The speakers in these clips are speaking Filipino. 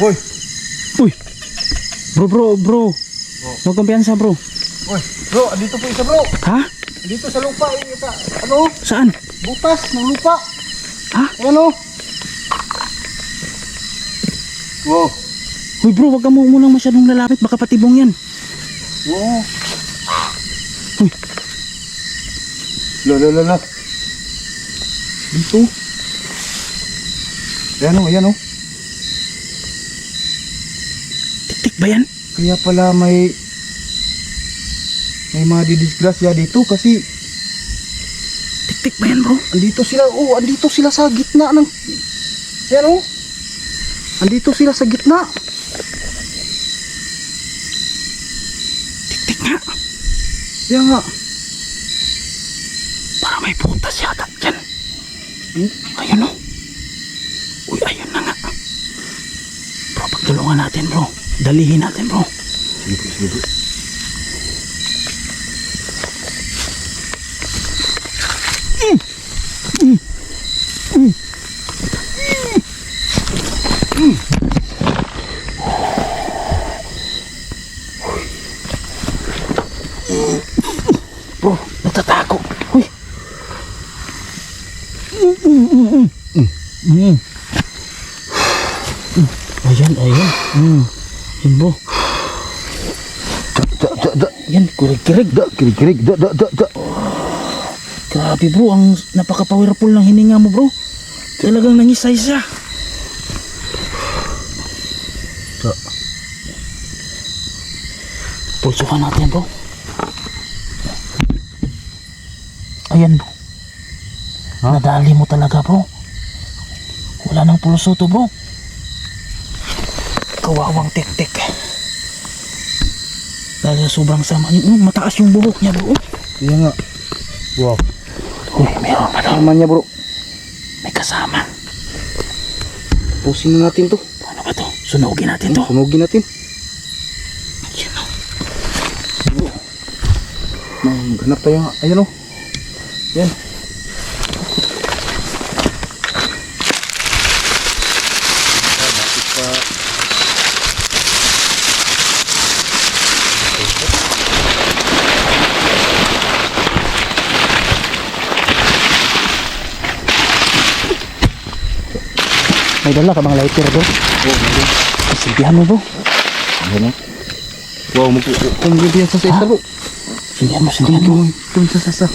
Uy! Uy! Bro, bro, bro. Huwag kumpiyansa, bro. Uy! Bro, andito po isa bro! Ha? Dito sa lupa, eh, sa, ano? Saan? Butas ng lupa! Ha? Ano? Wow! Uy, bro, wag ka mo munang masyadong lalapit. Baka patibong yan. Wow! Uy. La la la la! Dito! Ayan o, ayan o. Tik-tik ba yan? Kaya pala may may mga didisgrasya dito kasi Tik-tik ba yan, bro? andito sila oh andito sila sa gitna ng yan oh andito sila sa gitna Tik-tik nga. kaya nga Para may butas yata dyan. Hmm? Ayun, oh. Uy, ayun na nga. Bro, pagtulungan natin, bro. Dalihin natin, bro. sige sige Bro, natatago. Uy. Mm. Ayan, ayan. Mm. Yan, bro. da da Yan, kirig-kirig. da kirig kirig da da da da Grabe, bro. Ang napaka-powerful ng hininga mo, bro. Talagang nangisay siya. da Pulsukan natin, bro. Ayan, bro. Ha? Nadali mo talaga, bro. Wala nang pulso to, bro. Kawawang tik-tik. Dahil sa sobrang sama niya. Mm, mataas yung buhok niya, bro. kaya nga wow Uy, meron daw. tama niya bro May kasama. pusin na natin to Ano ba to? Sunugin natin to. sunugin natin Yan, oh. maghanap tayo nga ayan o yan May dala ka bang lighter, bro? oh meron Silbihan mo, bro. Ayan o. Wow, mag- kung hindi yan sa isa bro. Silbihan mo, silbihan mo. Ito yung sa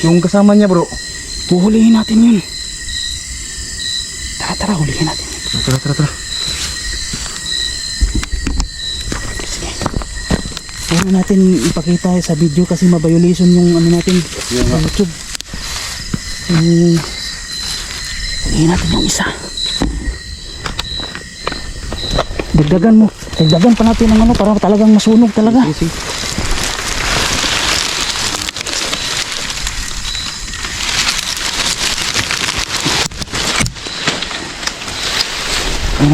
Yung kasama niya bro. Puhulihin natin yun. Tara, tara, hulihin natin. Tara, tara, tara. Sige. Na natin ipakita sa video kasi mabiolation yung ano natin Yan sa. YouTube. Um, hulihin natin yung isa. Dagdagan mo. Dagdagan pa natin ng ano para talagang masunog talaga. Sige, sige.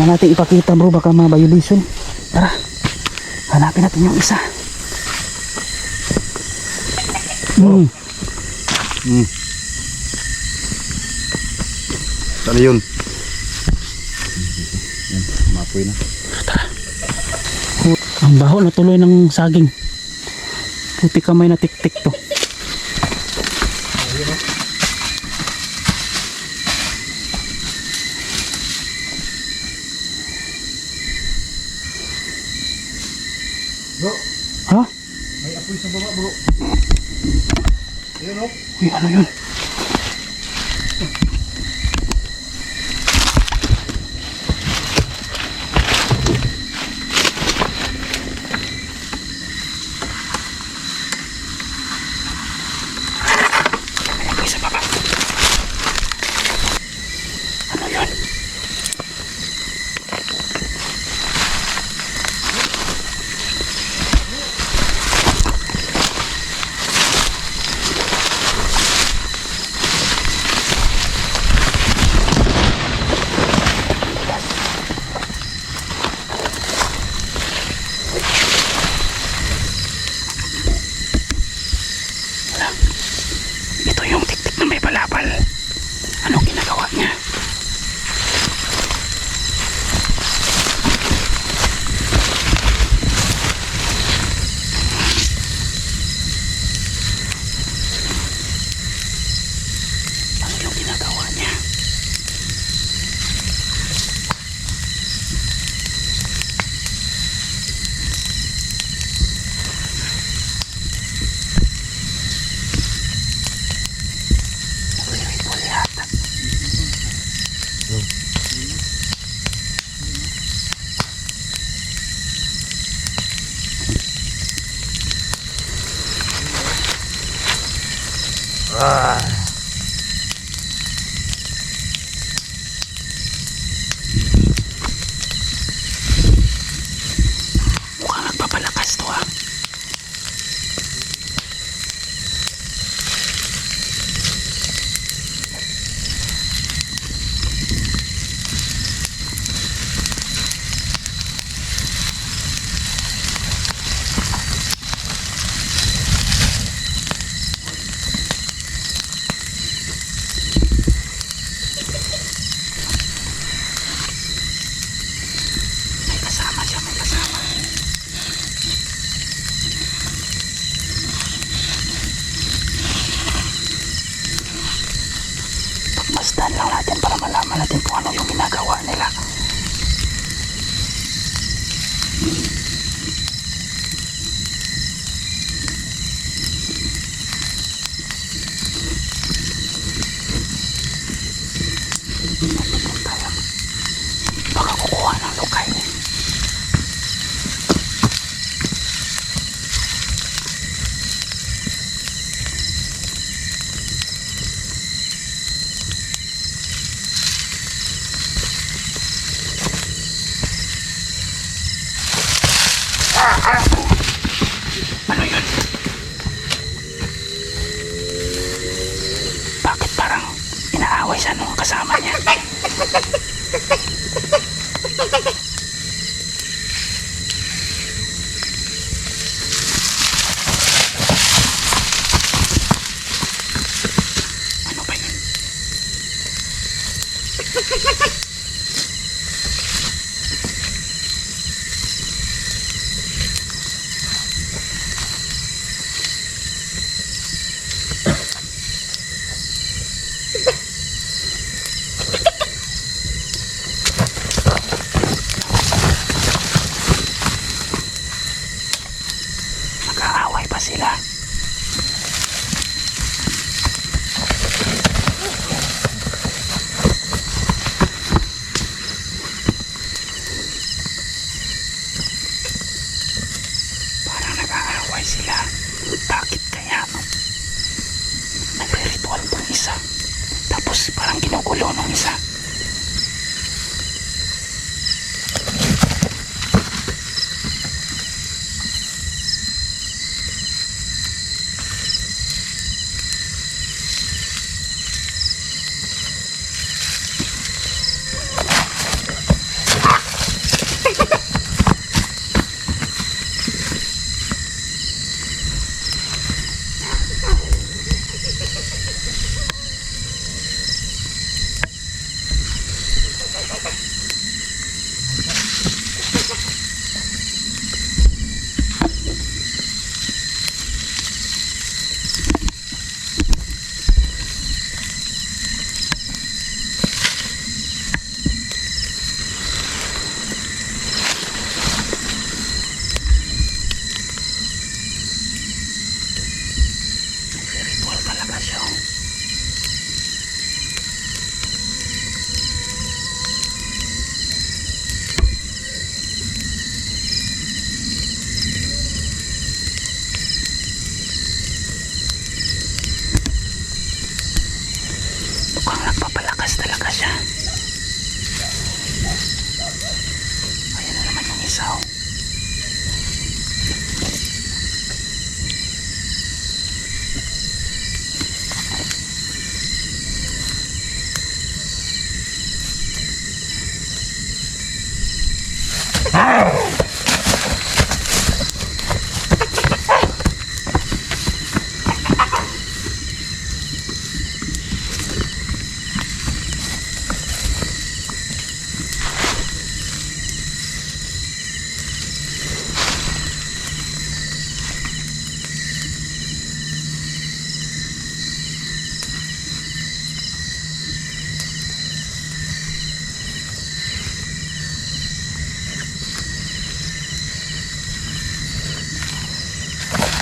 Natin ipakita bro baka mabiolation. Tara. Hanapin natin yung isa. Hmm. Hmm. Sana yun. Yan, mapoy na. Ang baho na tuloy ng saging. Puti kamay na tik-tik to. Bro, Ha? may apoy sa baba bro. Uy, ano yun?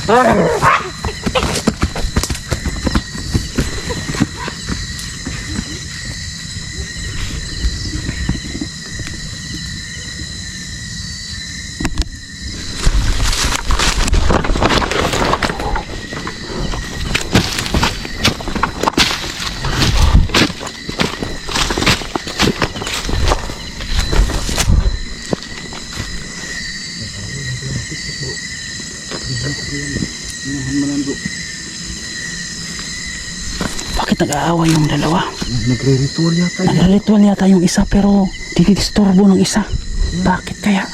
Ah! Bakit nag-aaway yung dalawa? Nagre-ritual yata yun. Nagre-ritual yata yung isa pero dinidisturbo ng isa. Bakit kaya?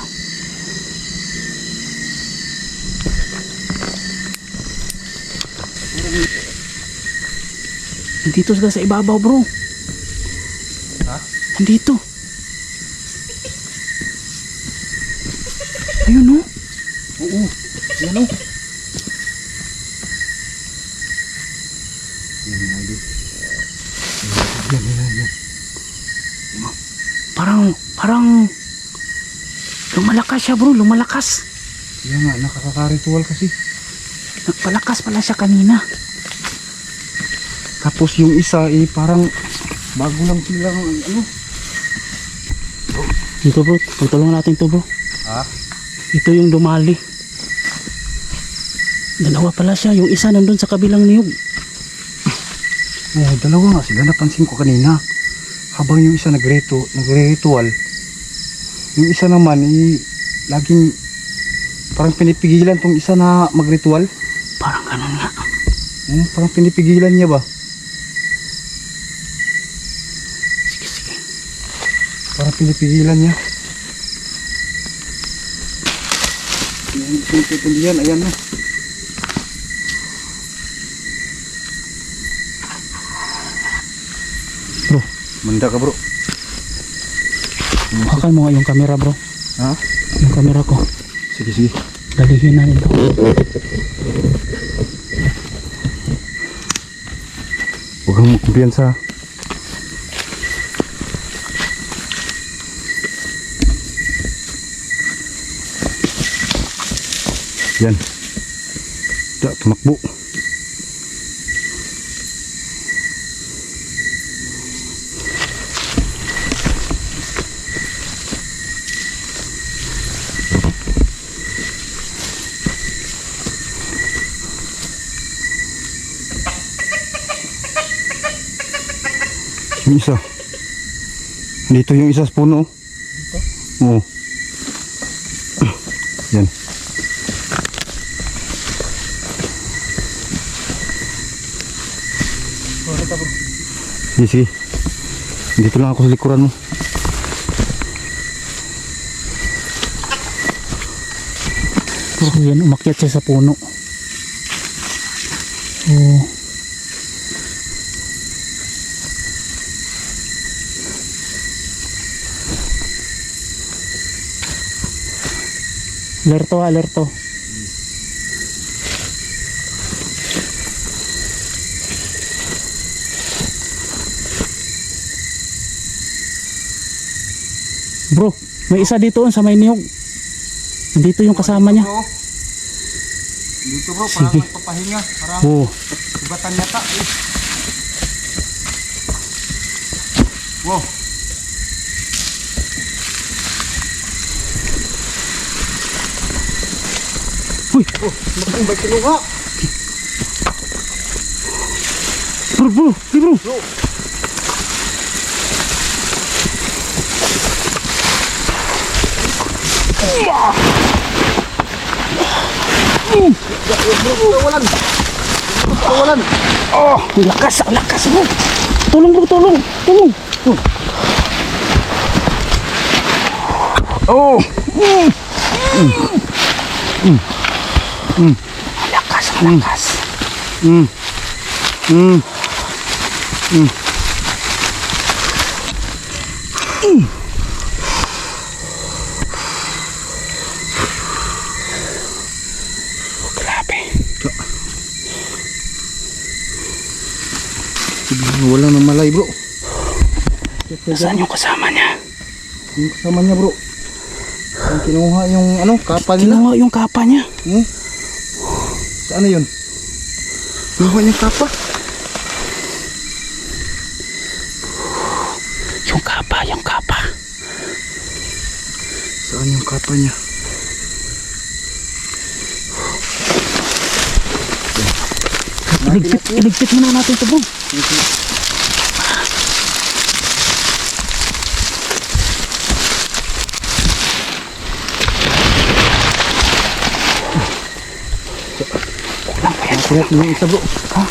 Nandito sila sa ibabaw bro. Ha? Nandito. Ayun no? Oo. Yan o. Yan, yan, yan. Yan, yan, yan. Parang, parang lumalakas siya bro, lumalakas. Yan nga, nakakaka-ritual kasi. Nagpalakas pala siya kanina. Tapos yung isa eh parang bago lang silang ano. Dito bro, pagtulungan natin to bro. Ha? Ito yung dumali. Dalawa pala siya, yung isa nandun sa kabilang niyog. Oo, dalawa nga sila napansin ko kanina. Habang yung isa nagreto, nagre-ritual. Yung isa naman eh laging parang pinipigilan tong isa na magritual. Parang ganun nga. Hmm, parang pinipigilan niya ba? Sige, sige. Parang pinipigilan niya. Yan, pinipindihan, ayan na. Bro, Manda ka bro. hawakan mo nga yung camera bro. Ha? Yung camera ko. Sige, sige. Na nito. Huwag kang. Yan. Da, tumakbo. Yung isa. Dito yung isa sa puno. Dito? Oo. Yan. Sige, sige. Dito lang ako sa likuran mo. So yan, umakyat siya sa puno. Oh. Alerto, alerto. Bro, may isa dito sa may niyog. Nandito yung kasama niya. Dito bro, parang Sige. nagpapahinga. Parang Oo. Ibatan yata eh. Wow. Uy, Oh, bike kinuha. bro, bro, di bro. Bro. Kawalan. Oh, ang lakas, ang lakas bro. Tulong bro, tulong, tulong. Oh. Ang lakas, ang lakas. Mm. Mm. Grabe. Wala nang malay bro. Nasaan yung kasama niya? Yung kasama niya bro. Yung kinuha yung ano, kapa nila. Kinuha yung kapa niya. Hmm? Na yun? Niya yung kapa. Yung kapa, yung kapa. Saan yung kapa niya? Iligpit, iligpit muna natin ito bro. Pinat mo yung isa. Ha?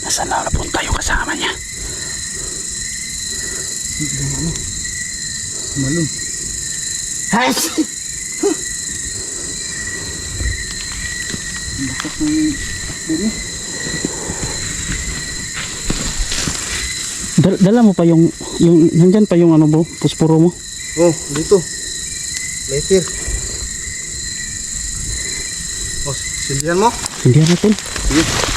Nasaan na napunta yung kasama niya? Malum. Ay! Dal dala mo pa yung yung nandyan pa yung ano bro, pusporo mo. Oh, dito. Later. Oh, silbihan mo? Hindi natin. Sige.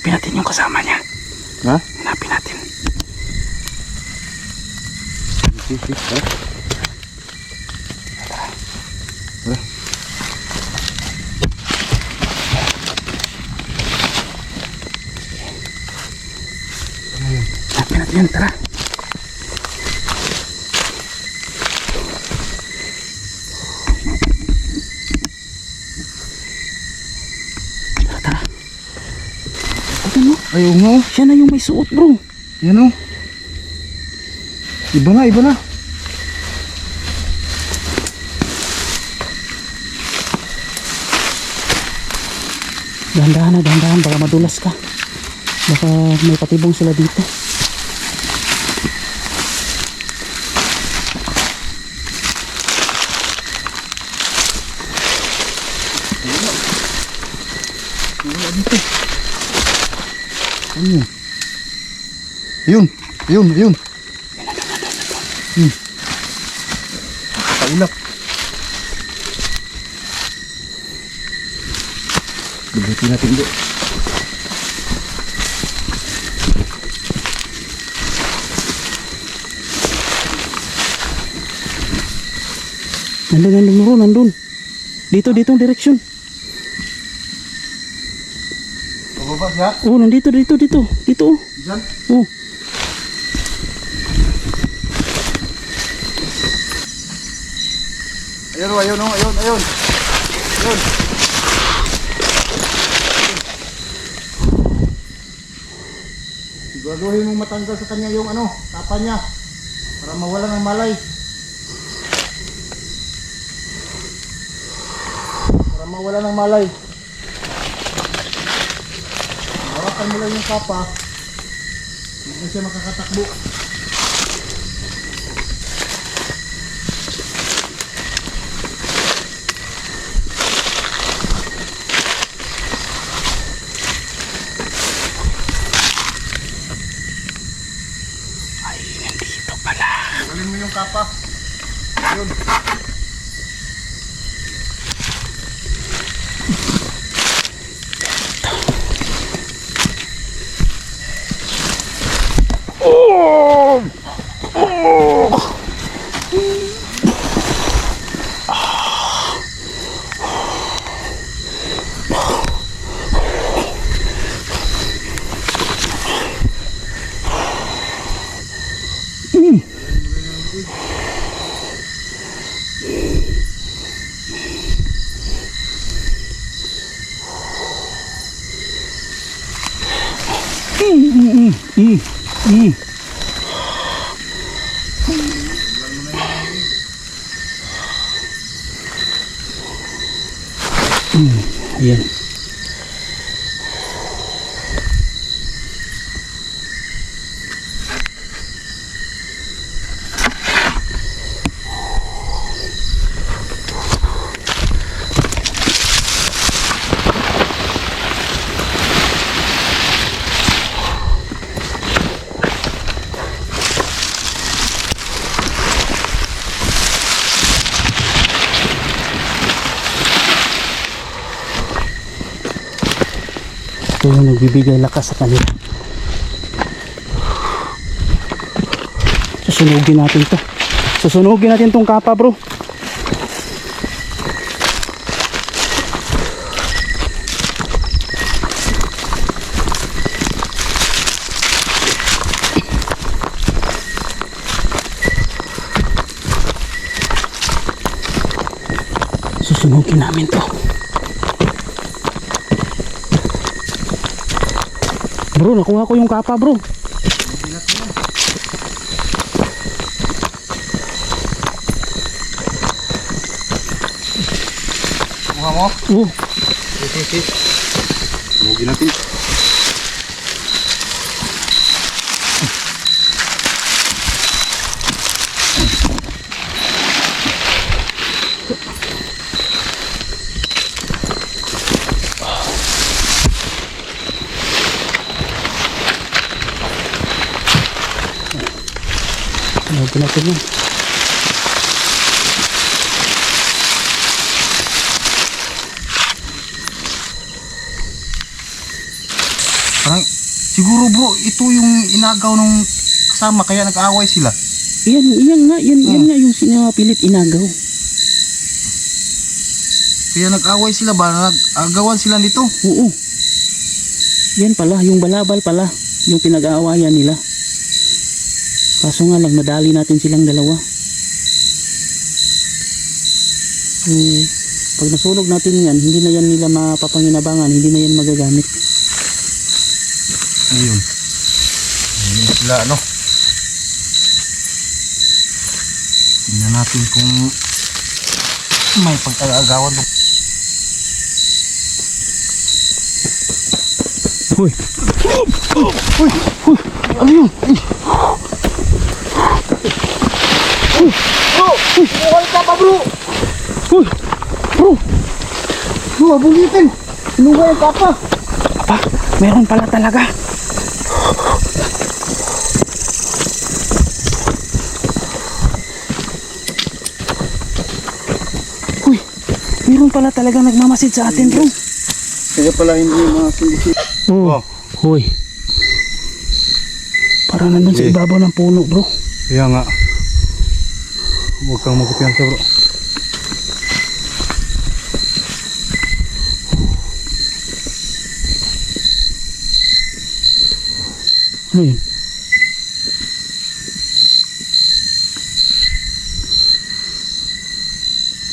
Hanapin natin yung kasama niya. Ha? Hanapin natin. Sige, sige. Tara. Tara. Hanapin natin yan. Tara, Ayaw nga oh. Siya na yung may suot bro. Yan oh. Iba na, iba na. Dahan-dahan na, dahan-dahan. Baka madulas ka. Baka may patibong sila dito. Ano yun? Ayun, ayun, ayun. Hmm. Nakaulap. Dubutin natin bro. Nandun, nandun nandun. Dito, dito, direksyon. Siya. Oh, nandito, dito, dito. Dito, oh. Diyan. Oh. Ayun, oh, ayun, oh, ayun, ayun. Ayun. Siguraduhin mong matanggal sa kanya yung ano, tapa niya. Para mawala ng malay. Para mawala ng malay. Hawakan mo lang yung tapa. Hindi siya makakatakbo. Ay, nandito pala. Tanggalin mo yung kapa. Yun. Mm, Ayan. Ito yung nagbibigay lakas sa kanila. Susunugin natin to. Susunugin natin tong kapa bro. Susunugin namin to. Bro, nakuha ko yung kapa bro. Kuha mo? Oh, Sige, sige. Mugin natin. Sunugin natin yun. Parang, siguro bro, ito yung inagaw ng kasama, kaya nag-aaway sila. Yan, yan nga, yan, yan nga yung sinapilit inagaw. Kaya nag-aaway sila ba? Nag-agawan sila nito. Oo. Yan pala, yung balabal pala, yung pinag-aawayan nila. Kaso nga lang, nadali natin silang dalawa. Eh, pag nasunog natin yan, hindi na yan nila mapapanginabangan, hindi na yan magagamit. Ayun. Ayun sila, ano? Tingnan natin kung may pagkagawan to. Uy! Uy! Uy! Ano yun? Bro! Buhay ka pa bro! Uy! Bro! Bro, abulitin! Sinuha yung kapa! Pa, meron pala talaga. Uy, meron pala talaga nagmamasid sa atin, bro. Kaya pala hindi mga sindisi. Oo. Hoy. Para nandun sa Eh. ibabaw ng puno, bro. Kaya nga. Huwag kang magkupiyansa bro. Ano yun?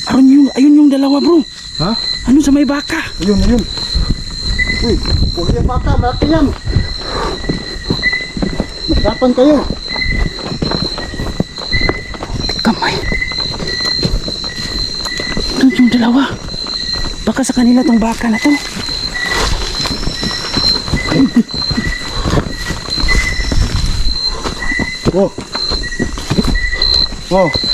Ayun yung, ayun yung dalawa, bro. Ha? Ano sa may baka? Ayun, ayun. Uy, huwag yung bata, malaki yan. Magkapan kayo. Kamay. Doon yung dalawa. Baka sa kanila tong baka na to. Oh. Oh.